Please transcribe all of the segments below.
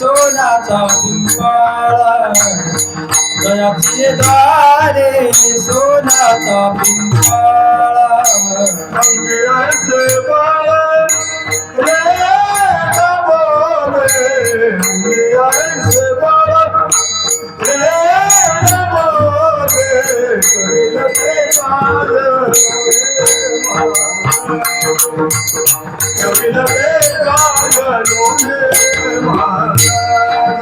सोन्याचा पिंपाळा. जयाचे द्वारे सोन्याचा पिंपाळा. अंगी ऐसे बाळ. रे बोले. अंगी ऐसे बाळ. रे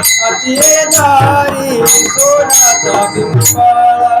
अची दारी सोनाचा पिंपाळा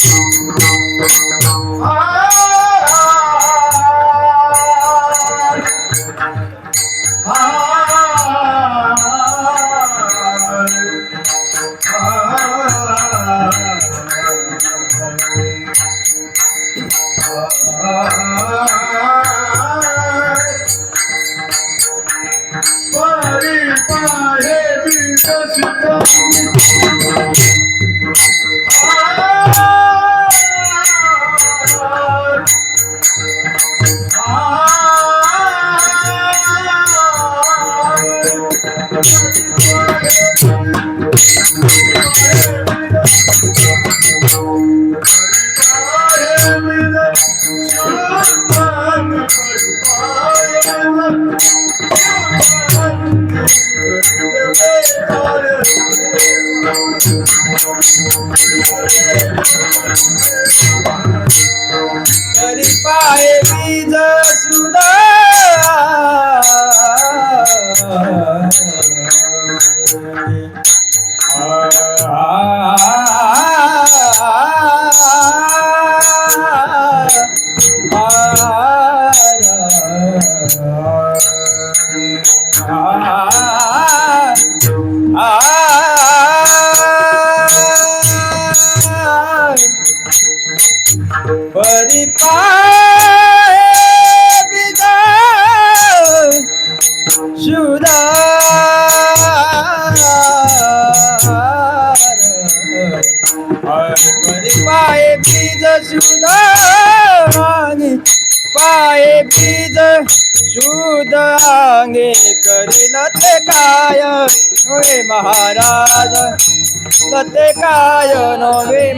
बोल तरी पाय बीज सुदा बीज सुधार पाय बीज सुधार बीज अंगे करील ते काय होय महाराज लते काय नव्हे